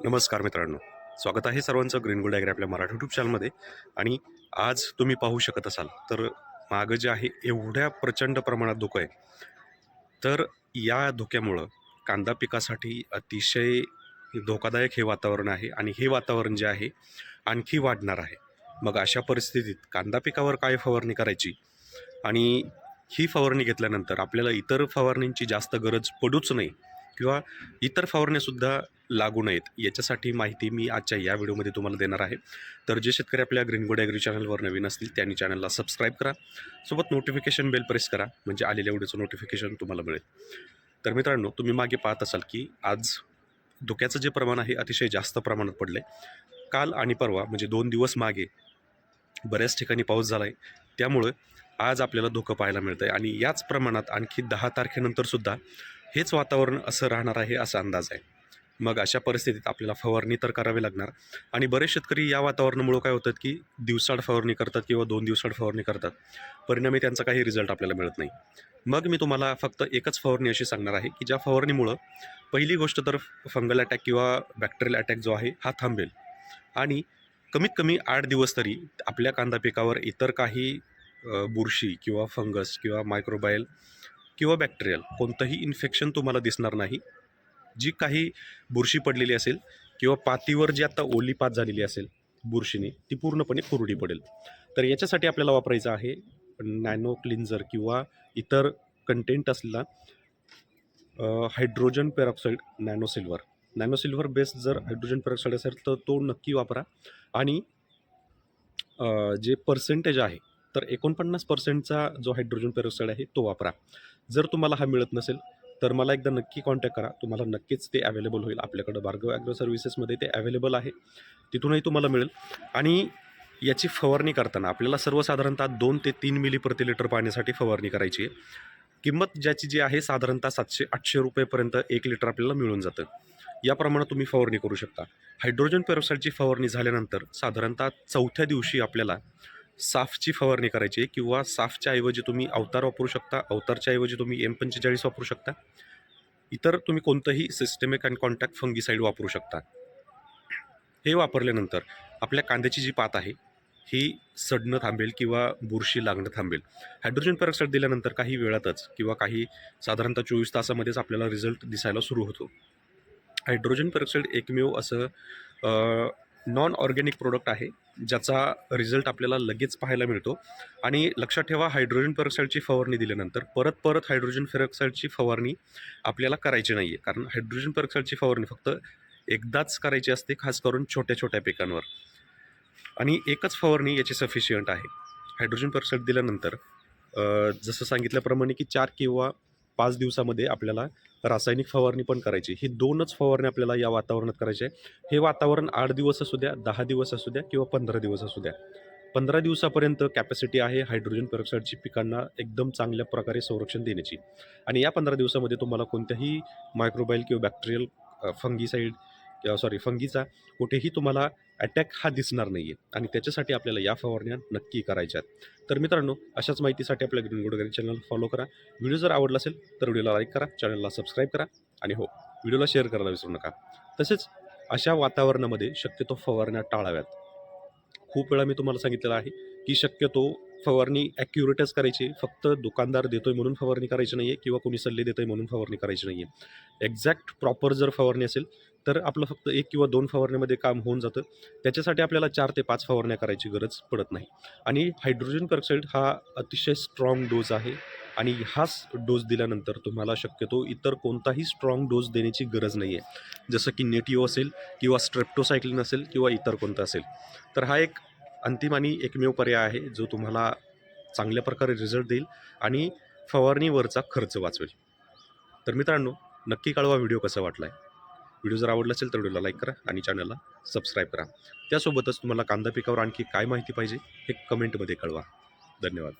नमस्कार मित्रांनो. स्वागत आहे सर्वांचं ग्रीन गोल्ड ॲग्रे आपल्या मराठी युट्यूब चॅनलमध्ये आणि आज तुम्ही पाहू शकत असाल तर मागं जे आहे एवढ्या प्रचंड प्रमाणात धुकं आहे. तर या धुक्यामुळं कांदा पिकासाठी अतिशय धोकादायक हे वातावरण आहे आणि हे वातावरण जे आहे आणखी वाढणार आहे. मग अशा परिस्थितीत कांदा पिकावर काय फवारणी करायची? आणि ही फवारणी घेतल्यानंतर आपल्याला इतर फवारणींची जास्त गरज पडूच नाही. किंवा इतर फवारण्यासुद्धा लागू नयेत याच्यासाठी माहिती मी आजच्या या व्हिडिओमध्ये तुम्हाला देणार आहे. तर जे शेतकरी आपल्या ग्रीन गोड ॲग्री चॅनलवर नवीन असतील त्यांनी चॅनलला सबस्क्राईब करा. सोबत नोटिफिकेशन बेल प्रेस करा म्हणजे आलेल्या व्हिडिओचं नोटिफिकेशन तुम्हाला मिळेल. तर मित्रांनो तुम्ही मागे पाहत असाल की आज धुक्याचं जे प्रमाण आहे अतिशय जास्त प्रमाणात पडलं आहे काल आणि परवा म्हणजे दोन दिवस मागे बऱ्याच ठिकाणी पाऊस झाला आहे त्यामुळं आज आपल्याला धोकं पाहायला मिळतं आहे आणि याच प्रमाणात आणखी दहा तारखेनंतरसुद्धा हेच वातावरण असं राहणार आहे असा अंदाज आहे. मग अशा परिस्थितीत आपल्याला फवारणी तर करावी लागणार. आणि बरेच शेतकरी या वातावरणामुळं काय होतात की दिवसाड फवारणी करतात किंवा दोन दिवसाड फवारणी करतात. परिणामी त्यांचा काही रिझल्ट आपल्याला मिळत नाही. मग मी तुम्हाला फक्त एकच फवारणी अशी सांगणार आहे की ज्या फवारणीमुळं पहिली गोष्ट तर फंगल अटॅक किंवा बॅक्टेरियल अटॅक जो आहे हा थांबेल. आणि कमीत कमी आठ दिवस तरी आपल्या कांदा पिकावर इतर काही बुरशी किंवा फंगस किंवा मायक्रोबायल किंवा बॅक्टेरियल कोणतंही इन्फेक्शन तुम्हाला दिसणार नाही. जी काही बुरशी पडलेली असेल किंवा पातीवर जी आता ओली पात झालेली असेल बुरशीने ती पूर्णपणे कुरडी पडेल. तर याच्यासाठी आपल्याला वापरायचं आहे नॅनो क्लिन्झर किंवा इतर कंटेंट असलेला hydrogen peroxide nano silver nano silver based जर हायड्रोजन पेरॉक्साईड असेल तर तो नक्की वापरा. आणि जे पर्सेंटेज आहे तर एकोणपन्नास पर्सेंटचा जो हायड्रोजन पेरोक्साईड आहे तो वापरा. जर तुम्हाला हा मिळत नसेल तर मला एकदा नक्की कॉन्टॅक्ट करा. तुम्हाला नक्कीच ते अवेलेबल होईल. आपल्याकडं भार्गव ॲग्रो सर्व्हिसेसमध्ये ते अवेलेबल आहे. तिथूनही तुम्हाला मिळेल. आणि याची फवारणी करताना आपल्याला सर्वसाधारणतः दोन ते तीन मिली प्रति लिटर पाण्यासाठी फवारणी करायची आहे. किंमत ज्याची जी आहे साधारणतः सातशे आठशे रुपयेपर्यंत एक लिटर आपल्याला मिळून जातं. याप्रमाणे तुम्ही फवारणी करू शकता. हायड्रोजन पेरोक्साईडची फवारणी झाल्यानंतर साधारणतः चौथ्या दिवशी आपल्याला साफची फवारणी करायची आहे किंवा साफच्या ऐवजी तुम्ही अवतार वापरू शकता अवतारच्या ऐवजी तुम्ही एम पंचेचाळीस वापरू शकता. इतर तुम्ही कोणतंही सिस्टेमिक अँड कॉन्टॅक्ट फंगीसाईड वापरू शकता. हे वापरल्यानंतर आपल्या कांद्याची जी पात आहे ही सडणं थांबेल किंवा बुरशी लागणं थांबेल. हायड्रोजन पेरॉक्साईड दिल्यानंतर काही वेळातच किंवा काही साधारणतः चोवीस तासामध्येच आपल्याला रिझल्ट दिसायला सुरू होतो. हायड्रोजन पेरॉक्साईड एकमेव असं नॉन ऑर्गॅनिक प्रोडक्ट आहे ज्याचा रिझल्ट आपल्याला लगेच पाहायला मिळतो. आणि लक्षात ठेवा हायड्रोजन पेरॉक्साईडची फवारणी दिल्यानंतर परत परत हायड्रोजन पेरोक्साईडची फवारणी आपल्याला करायची नाही आहे कारण हायड्रोजन पेरॉक्साईडची फवारणी फक्त एकदाच करायची असते खास करून छोट्या छोट्या पिकांवर. आणि एकच फवारणी याची सफिशियंट आहे. हायड्रोजन पेरॉक्साईड दिल्यानंतर जसं सांगितल्याप्रमाणे की चार किंवा पाच दिवसामध्ये आपल्याला रासायनिक फवारणी पण करायची. ही दोनच फवारणी आपल्याला या वातावरणात करायची आहे. हे वातावरण आठ दिवस असू द्या दहा दिवस असू द्या किंवा पंधरा दिवस असू द्या. पंधरा दिवसापर्यंत कॅपॅसिटी आहे हायड्रोजन पेरॉक्साईडची पिकांना एकदम चांगल्या प्रकारे संरक्षण देण्याची. आणि या पंधरा दिवसामध्ये तुम्हाला कोणत्याही मायक्रोबाईल किंवा बॅक्टेरियल फंगीसाईड सॉरी फंगीचा कुठेही तुम्हाला अटॅक हा दिसणार नाही आहे आणि त्याच्यासाठी आपल्याला या फवारण्या नक्की करायच्या आहेत. तर मित्रांनो अशाच माहितीसाठी आपल्या ग्रीन गोडगरी चॅनल फॉलो करा. व्हिडिओ जर आवडला असेल तर व्हिडिओला लाईक करा चॅनलला सबस्क्राईब करा. आणि हो व्हिडिओला शेअर करायला विसरू नका. तसेच अशा वातावरणामध्ये शक्यतो फवारण्या टाळाव्यात. खूप वेळा मी तुम्हाला सांगितलेलं आहे की शक्यतो फवारणी ॲक्युरेटच करायची. फक्त दुकानदार देतो आहे म्हणून फवारणी करायची नाही आहे किंवा कोणी सल्ले देतोय म्हणून फवारणी करायची नाही आहे एक्झॅक्ट प्रॉपर जर फवारणी असेल तर आपलं फक्त एक किंवा दोन फवारणीमध्ये काम होऊन जातं. त्याच्यासाठी आपल्याला चार ते पाच फवारण्या करायची गरज पडत नाही. आणि हायड्रोजन पेरोक्साईड हा अतिशय स्ट्रॉंग डोस आहे. आणि हाच डोस दिल्यानंतर तुम्हाला शक्यतो इतर कोणताही स्ट्रॉंग डोस देण्याची गरज नाही आहे जसं की नेटिओ असेल किंवा स्ट्रेप्टोसायक्लिन असेल किंवा इतर कोणतं असेल. तर हा एक अंतिम आणि एकमेव पर्याय आहे जो तुम्हाला चांगल्या प्रकारे रिझल्ट देईल आणि फवारणीवरचा खर्च वाचवेल. तर मित्रांनो नक्की कळवा व्हिडिओ कसा वाटला आहे व्हिडिओ जर आवडला असेल तर व्हिडिओला लाईक करा आणि चॅनलला सबस्क्राईब करा. त्यासोबतच तुम्हाला कांदा पिकावर आणखी काय माहिती पाहिजे हे कमेंटमध्ये कळवा. धन्यवाद.